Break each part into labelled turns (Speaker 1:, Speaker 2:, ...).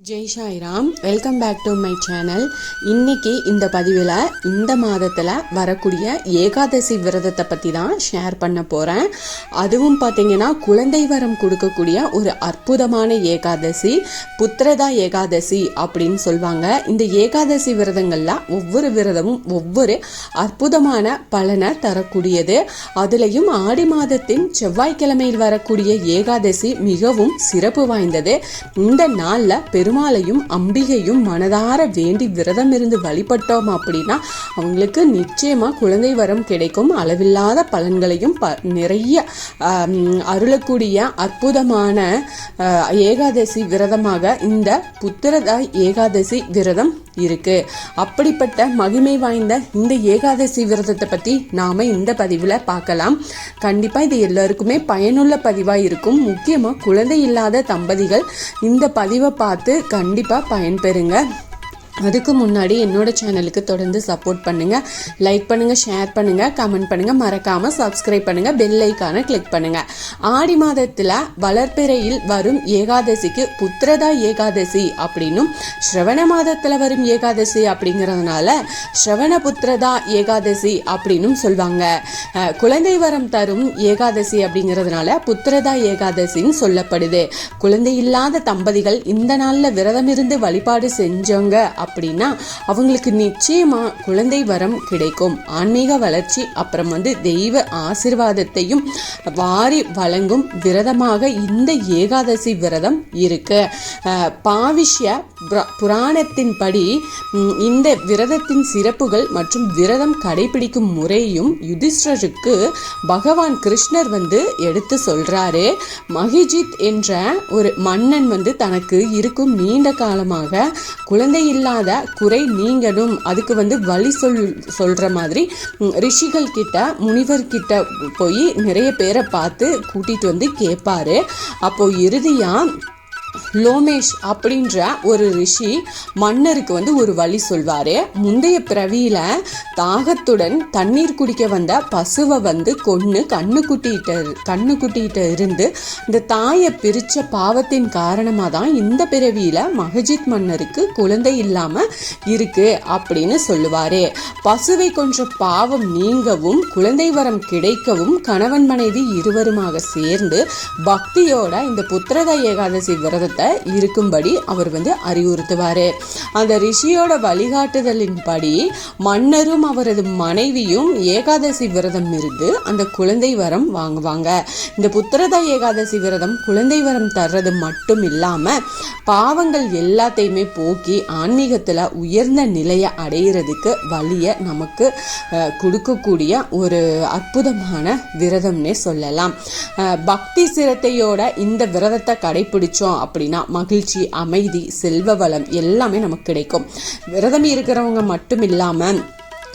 Speaker 1: Jai Sairam welcome back to my channel இன்னைக்கு இந்த பதிவில் இந்த மாதத்தில் வரக்கூடிய ஏகாதசி விரதத்தை பற்றி தான் ஷேர் பண்ண போகிறேன் அதுவும் பார்த்தீங்கன்னா குழந்தை வரம் கொடுக்கக்கூடிய ஒரு அற்புதமான ஏகாதசி புத்திரதா ஏகாதசி அப்படின்னு சொல்லுவாங்க இந்த ஏகாதசி விரதங்களில் ஒவ்வொரு விரதமும் ஒவ்வொரு அற்புதமான பலனை தரக்கூடியது. அதுலேயும் ஆடி மாதத்தின் செவ்வாய்க்கிழமையில் வரக்கூடிய ஏகாதசி மிகவும் சிறப்பு வாய்ந்தது. இந்த நாளில் பெருமாளையும் அம்பிகையும் மனதார வேண்டி விரதம் இருந்து வழிபட்டோம் அப்படின்னா அவங்களுக்கு நிச்சயமா குழந்தை வரம் கிடைக்கும். அளவில்லாத பலன்களையும் ப நிறைய அருளக்கூடிய அற்புதமான ஏகாதசி விரதமாக இந்த புத்திரதாய் ஏகாதசி விரதம் இருக்கு. அப்படிப்பட்ட மகிமை வாய்ந்த இந்த ஏகாதசி விரதத்தை பத்தி நாம இந்த பதிவுல பார்க்கலாம். கண்டிப்பா இது எல்லாருக்குமே பயனுள்ள பதிவா இருக்கும். முக்கியமா குழந்தை இல்லாத தம்பதிகள் இந்த பதிவை பார்த்து கண்டிப்பா பயன்பெறுங்க. அதுக்கு முன்னாடி என்னோட சேனலுக்கு தொடர்ந்து சப்போர்ட் பண்ணுங்க. லைக் பண்ணுங்க ஷேர் பண்ணுங்க கமெண்ட் பண்ணுங்க. மறக்காம சப்ஸ்கிரைப் பண்ணுங்க பெல் ஐக்கானை கிளிக் பண்ணுங்க. ஆடி மாதத்துல வளர்ப்பிறையில் வரும் ஏகாதசிக்கு புத்திரதா ஏகாதசி அப்படின்னும் ஸ்ரவண மாதத்துல வரும் ஏகாதசி அப்படிங்கிறதுனால ஸ்ரவண புத்திரதா ஏகாதசி அப்படின்னும் சொல்வாங்க. குழந்தை வரம் தரும் ஏகாதசி அப்படிங்கிறதுனால புத்திரதா ஏகாதசின்னு சொல்லப்படுது. குழந்தை இல்லாத தம்பதிகள் இந்த நாள்ல விரதம் இருந்து வழிபாடு செஞ்சவங்க அப்படின்னா அவங்களுக்கு நிச்சயமா குழந்தை வரம் கிடைக்கும். ஆன்மீக வளர்ச்சி அப்புறம் வந்து தெய்வ ஆசிர்வாதத்தையும் வாரி வழங்கும் விரதமாக இந்த ஏகாதசி விரதம் இருக்கு. பாவிஷ்ய புராணத்தின்படி இந்த விரதத்தின் சிறப்புகள் மற்றும் விரதம் கடைபிடிக்கும் முறையும் யுதிஷ்டருக்கு பகவான் கிருஷ்ணர் வந்து எடுத்து சொல்றாரு. மகிஜித் என்ற ஒரு மன்னன் வந்து தனக்கு இருக்கும் நீண்ட காலமாக குழந்தை இல்லாத குறை நீங்கணும். அதுக்கு வந்து வழி சொல் சொல்ற மாதிரி ரிஷிகள் கிட்ட முனிவர் கிட்ட போய் நிறைய பேரை பார்த்து கூட்டிட்டு வந்து கேட்பாரு அப்போ இறுதியா லோமேஷ் அப்படின்ற ஒரு ரிஷி மன்னருக்கு வந்து ஒரு வழி சொல்வார். முந்தைய பிறவியில் தாகத்துடன் தண்ணீர் குடிக்க வந்த பசுவை வந்து கொன்னு கண்ணுக்குட்டிகிட்ட கண்ணுக்குட்டிகிட்ட இருந்து இந்த தாயை பிரித்த பாவத்தின் காரணமாக தான் இந்த பிறவியில் மகஜித் மன்னருக்கு குழந்தை இல்லாமல் இருக்கு அப்படின்னு சொல்லுவார். பசுவை கொன்ற பாவம் நீங்கவும் குழந்தை வரம் கிடைக்கவும் கணவன் மனைவி இருவருமாக சேர்ந்து பக்தியோட இந்த புத்திரத ஏகாதசி விரதத்தை இருக்கும்படி அவர் வந்து அறிவுறுத்துவார். அந்த ரிஷியோட வழிகாட்டுதலின்படி மன்னரும் அவரது மனைவியும் ஏகாதசி விரதம் இருந்து அந்த குழந்தை வரம் வாங்குவாங்க. இந்த புத்திரதா ஏகாதசி விரதம் குழந்தை வரம் தர்றது மட்டும் இல்லாமல் பாவங்கள் எல்லாத்தையுமே போக்கி ஆன்மீகத்தில் உயர்ந்த நிலையை அடையிறதுக்கு வழியை நமக்கு கொடுக்கக்கூடிய ஒரு அற்புதமான விரதம்னே சொல்லலாம். பக்தி சிரத்தையோட இந்த விரதத்தை கடைபிடிச்சோம் அப்படின்னா மகிழ்ச்சி அமைதி செல்வ வளம் எல்லாமே நமக்கு கிடைக்கும். விரதம் இருக்கிறவங்க மட்டும் இல்லாமல்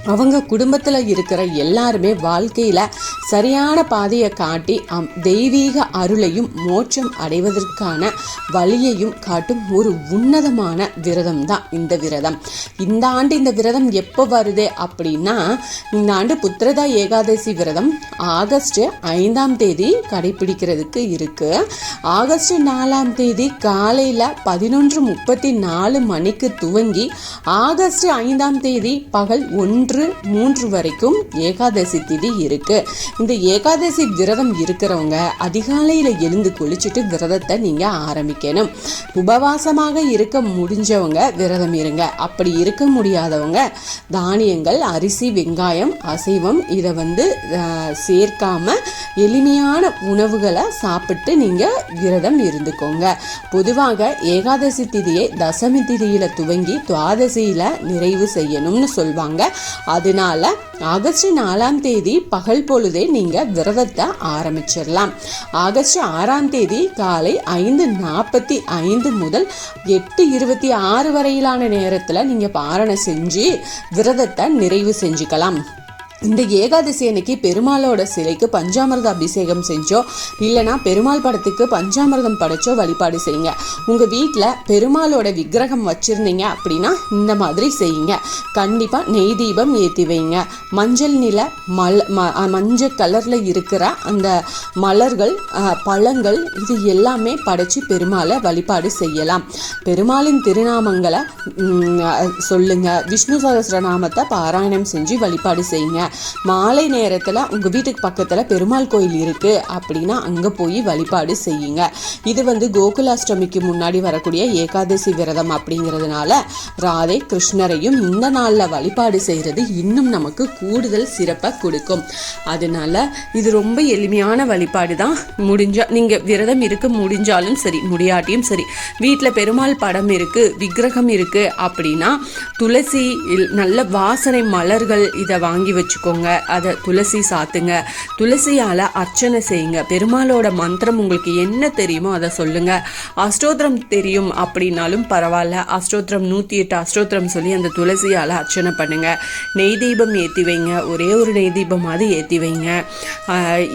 Speaker 1: அவங்க குடும்பத்தில் இருக்கிற எல்லாருமே வாழ்க்கையில் சரியான பாதையை காட்டி அம் தெய்வீக அருளையும் மோட்சம் அடைவதற்கான வழியையும் காட்டும் ஒரு உன்னதமான விரதம் தான் இந்த விரதம். இந்த ஆண்டு இந்த விரதம் எப்போ வருது அப்படின்னா இந்த ஆண்டு புத்திரதா ஏகாதசி விரதம் ஆகஸ்ட் ஐந்தாம் தேதி கடைபிடிக்கிறதுக்கு இருக்கு. ஆகஸ்ட் நாலாம் தேதி காலையில் பதினொன்று முப்பத்தி நாலு மணிக்கு துவங்கி ஆகஸ்ட் ஐந்தாம் தேதி பகல் ஒன்று மூன்று வரைக்கும் ஏகாதசி திதி இருக்கு. இந்த ஏகாதசி விரதம் இருக்கிறவங்க அதிகாலையில் எழுந்து குளிச்சுட்டு விரதத்தை நீங்க ஆரம்பிக்கணும். உபவாசமாக இருக்க முடிஞ்சவங்க விரதம் இருங்க. அப்படி இருக்க முடியாதவங்க தானியங்கள் அரிசி வெங்காயம் அசைவம் இதை வந்து சேர்க்காம எளிமையான உணவுகளை சாப்பிட்டு நீங்க விரதம் இருந்துக்கோங்க. பொதுவாக ஏகாதசி திதியை தசமி திதியில துவங்கி துவாதசியில நிறைவு செய்யணும்னு சொல்வாங்க. அதனால ஆகஸ்ட் நாலாம் தேதி பகல் பொழுதே நீங்க விரதத்தை ஆரம்பிச்சிடலாம். ஆகஸ்ட் ஆறாம் தேதி காலை ஐந்து நாற்பத்தி ஐந்து முதல் எட்டு இருபத்தி ஆறு வரையிலான நேரத்துல நீங்க பாரணை செஞ்சு விரதத்தை நிறைவு செஞ்சுக்கலாம். இந்த ஏகாதசி அன்னைக்கு பெருமாளோட சிலைக்கு பஞ்சாமிரத அபிஷேகம் செஞ்சோ இல்லைனா பெருமாள் படத்துக்கு பஞ்சாமிர்தம் படைச்சோ வழிபாடு செய்யுங்க. உங்கள் வீட்டில் பெருமாளோட விக்கிரகம் வச்சுருந்தீங்க அப்படின்னா இந்த மாதிரி செய்யுங்க. கண்டிப்பாக நெய் தீபம் ஏற்றி வைங்க. மஞ்சள் நில மல் ம மஞ்சள் கலரில் இருக்கிற அந்த மலர்கள் பழங்கள் இது எல்லாமே படைச்சு பெருமாளை வழிபாடு செய்யலாம். பெருமாளின் திருநாமங்களை சொல்லுங்கள் சொல்லுங்க. விஷ்ணு சகஸ்ரநாமத்தை பாராயணம் செஞ்சு வழிபாடு செய்யுங்க. மாலை நேரத்தில் உங்கள் வீட்டுக்கு பக்கத்தில் பெருமாள் கோயில் இருக்குது அப்படின்னா அங்கே போய் வழிபாடு செய்யுங்க. இது வந்து கோகுலாஷ்டமிக்கு முன்னாடி வரக்கூடிய ஏகாதசி விரதம் அப்படிங்கிறதுனால ராதை கிருஷ்ணரையும் இந்த நாளில் வழிபாடு செய்கிறது இன்னும் நமக்கு கூடுதல் சிறப்பை கொடுக்கும். அதனால இது ரொம்ப எளிமையான வழிபாடு தான். முடிஞ்சா நீங்கள் விரதம் இருக்க முடிஞ்சாலும் சரி முடியாட்டியும் சரி வீட்டில் பெருமாள் படம் இருக்குது விக்கிரகம் இருக்குது அப்படின்னா துளசி நல்ல வாசனை மலர்கள் இதை வாங்கி வச்சுக்கோங்க. அதை துளசி சாத்துங்க. துளசியால் அர்ச்சனை செய்யுங்க. பெருமாளோட மந்திரம் உங்களுக்கு என்ன தெரியுமோ அதை சொல்லுங்க. அஷ்டோத்திரம் தெரியும் அப்படின்னாலும் பரவாயில்ல. அஷ்டோத்திரம் நூற்றி எட்டு அஷ்டோத்திரம் சொல்லி அந்த துளசியால் அர்ச்சனை பண்ணுங்க. நெய் தீபம் ஏற்றி வைங்க. ஒரே ஒரு நெய் தீபமாவது ஏற்றி வைங்க.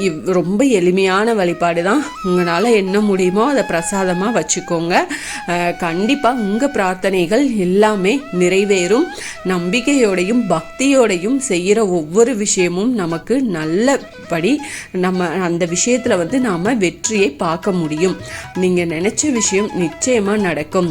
Speaker 1: இவ் ரொம்ப எளிமையான வழிபாடு தான். உங்களால் என்ன முடியுமோ அதை பிரசாதமாக வச்சுக்கோங்க. கண்டிப்பாக உங்கள் பிரார்த்தனைகள் எல்லாமே நிறைவேறும். நம்பிக்கையோடையும் பக்தியோடையும் செய்கிற ஒவ்வொரு ஒவ்வொரு விஷயமும் நமக்கு நல்லபடி நம்ம அந்த விஷயத்தில் வந்து நாம் வெற்றியை பார்க்க முடியும். நீங்கள் நினச்ச விஷயம் நிச்சயமாக நடக்கும்.